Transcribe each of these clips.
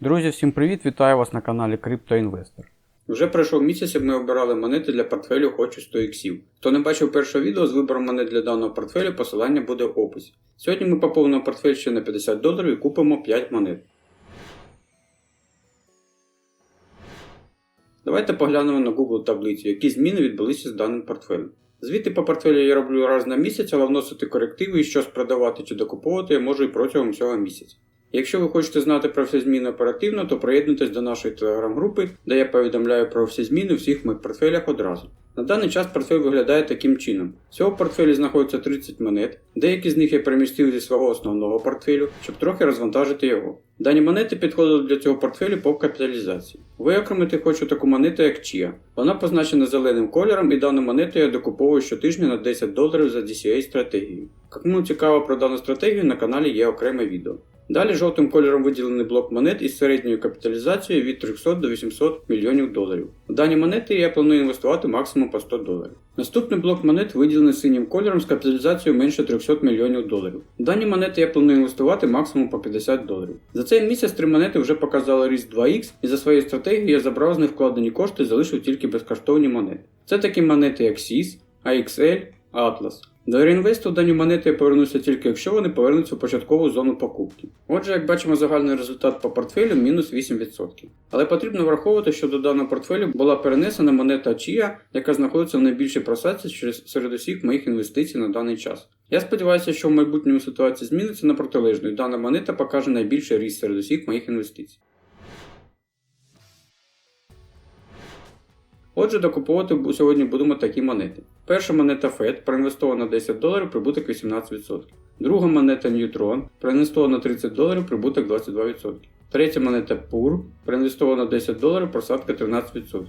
Друзі, всім привіт! Вітаю вас на каналі CryptoInvestor. Вже пройшов місяць, як ми обирали монети для портфелю Хочу 100 іксів. Хто не бачив першого відео з вибором монет для даного портфелю, посилання буде в описі. Сьогодні ми поповнимо портфель ще на 50 доларів і купимо 5 монет. Давайте поглянемо на Google таблицю, які зміни відбулися з даним портфелем. Звіти по портфелю я роблю раз на місяць, але вносити корективи і щось продавати чи докуповувати я можу і протягом цього місяця. Якщо ви хочете знати про всі зміни оперативно, то приєднуйтесь до нашої телеграм-групи, де я повідомляю про всі зміни у всіх моїх портфелях одразу. На даний час портфель виглядає таким чином. Всього в портфелі знаходиться 30 монет, деякі з них я перемістив зі свого основного портфелю, щоб трохи розвантажити його. Дані монети підходили для цього портфелю по капіталізації. Виокремити хочу таку монету, як Chia. Вона позначена зеленим кольором і дану монету я докуповую щотижня на 10 доларів за DCA стратегією. Кому цікаво про дану стратегію, на каналі є окреме відео. Далі жовтим кольором виділений блок монет із середньою капіталізацією від 300 до 800 мільйонів доларів. В дані монети я планую інвестувати максимум по 100 доларів. Наступний блок монет виділений синім кольором з капіталізацією менше 300 мільйонів доларів. В дані монети я планую інвестувати максимум по 50 доларів. За цей місяць три монети вже показали ріст 2х, і за своєю стратегією я забрав з них вкладені кошти і залишив тільки безкоштовні монети. Це такі монети, як SIS, AXL, Atlas. До реінвесту дані монети я повернуся тільки якщо вони повернуться в початкову зону покупки. Отже, як бачимо, загальний результат по портфелю мінус 8%. Але потрібно враховувати, що до даного портфелю була перенесена монета Chia, яка знаходиться в найбільшій просадці серед усіх моїх інвестицій на даний час. Я сподіваюся, що в майбутньому ситуація зміниться на протилежну і дана монета покаже найбільший ріст серед усіх моїх інвестицій. Отже, докуповувати сьогодні будемо такі монети. Перша монета FED проінвестована 10 доларів, прибуток 18%. Друга монета Neutron проінвестована 30 доларів, прибуток 22%. Третя монета PUR проінвестована 10 доларів, просадка 13%.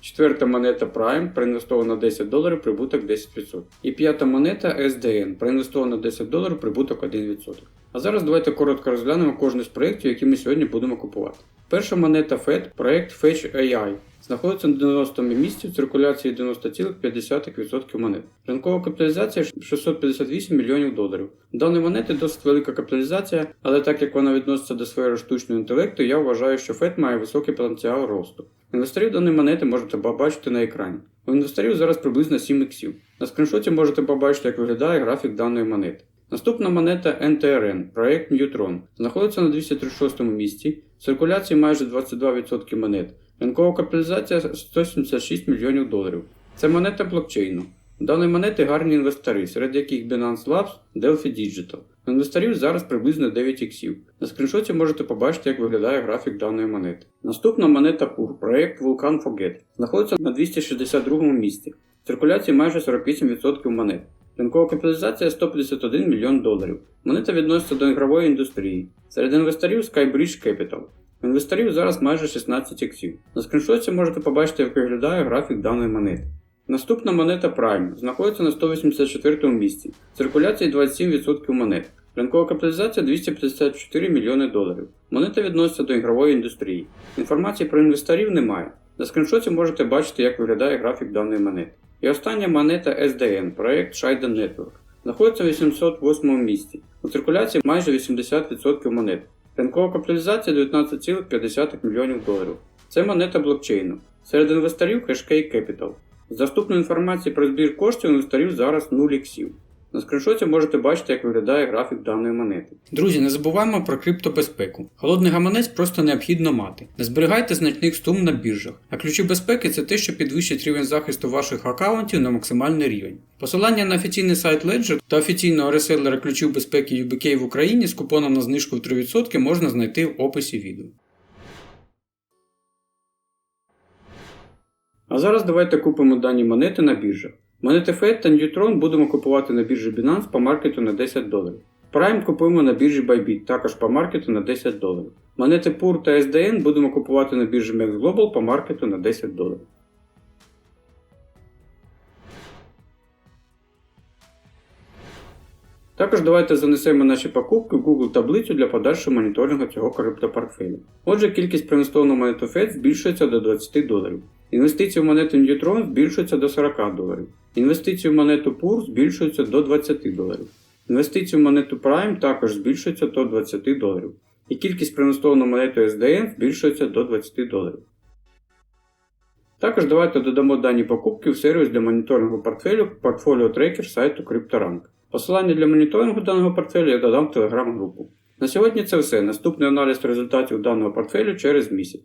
Четверта монета Prime проінвестована 10 доларів, прибуток 10%. І п'ята монета SDN проінвестована 10 доларів, прибуток 1%. А зараз давайте коротко розглянемо кожний з проєктів, які ми сьогодні будемо купувати. Перша монета FED проект Fetch AI. Знаходиться на 90 місці в циркуляції 90,5% монет. Ринкова капіталізація 658 мільйонів доларів. Даної монети досить велика капіталізація, але так як вона відноситься до сфери штучного інтелекту, я вважаю, що FED має високий потенціал росту. Інвесторів даної монети можете побачити на екрані. У інвесторів зараз приблизно 7 іксів. На скріншоті можете побачити, як виглядає графік даної монети. Наступна монета NTRN, проект Neutron, знаходиться на 236 місці, в циркуляції майже 22% монет. Ринкова капіталізація 176 мільйонів доларів. Це монета блокчейну. У даної монети гарні інвестори, серед яких Binance Labs, Delphi Digital. Інвесторів зараз приблизно 9 іксів. На скріншоті можете побачити, як виглядає графік даної монети. Наступна монета PUR, проект Vulcan Forget, знаходиться на 262 місці. В циркуляції майже 48% монет. Ринкова капіталізація 151 мільйон доларів. Монета відноситься до ігрової індустрії. Серед інвесторів Skybridge Capital. У інвесторів зараз майже 16 іксів. На скріншоті можете побачити, як виглядає графік даної монети. Наступна монета Prime знаходиться на 184 місці. Циркуляції 27% монет. Ринкова капіталізація 254 мільйони доларів. Монета відноситься до ігрової індустрії. Інформації про інвесторів немає. На скріншоті можете бачити, як виглядає графік даної монети. І остання монета SDN, проект Shiden Network. Знаходиться в 808 місці. У циркуляції майже 80% монет. Ринкова капіталізація 19,5 мільйонів доларів. Це монета блокчейну. Серед інвесторів Hashkey Capital. З доступної інформації про збір коштів інвесторів зараз 0 іксів. На скріншоті можете бачити, як виглядає графік даної монети. Друзі, не забуваємо про криптобезпеку. Холодний гаманець просто необхідно мати. Не зберігайте значних сум на біржах. А ключі безпеки це те, що підвищить рівень захисту ваших аккаунтів на максимальний рівень. Посилання на офіційний сайт Ledger та офіційного реселера ключів безпеки UBK в Україні з купоном на знижку в 3% можна знайти в описі відео. А зараз давайте купимо дані монети на біржах. Монети FED та Neutron будемо купувати на біржі Binance по маркету на 10 доларів. Prime купуємо на біржі Bybit, також по маркету на 10 доларів. Монети PUR та SDN будемо купувати на біржі Max Global по маркету на 10 доларів. Також давайте занесемо наші покупки в Google таблицю для подальшого моніторингу цього криптопортфелю. Отже, кількість проінвестованого монету FED збільшується до 20 доларів. Інвестиції в монету Neutron збільшуються до 40 доларів. Інвестиції в монету PUR збільшуються до 20 доларів. Інвестиції в монету Prime також збільшуються до 20 доларів. і кількість проінвестованої монети SDN збільшується до 20 доларів. Також давайте додамо дані покупки в сервіс для моніторингу портфелю Portfolio Tracker сайту CryptoRank. Посилання для моніторингу даного портфелю я додам в телеграм-групу. На сьогодні це все. Наступний аналіз результатів даного портфелю через місяць.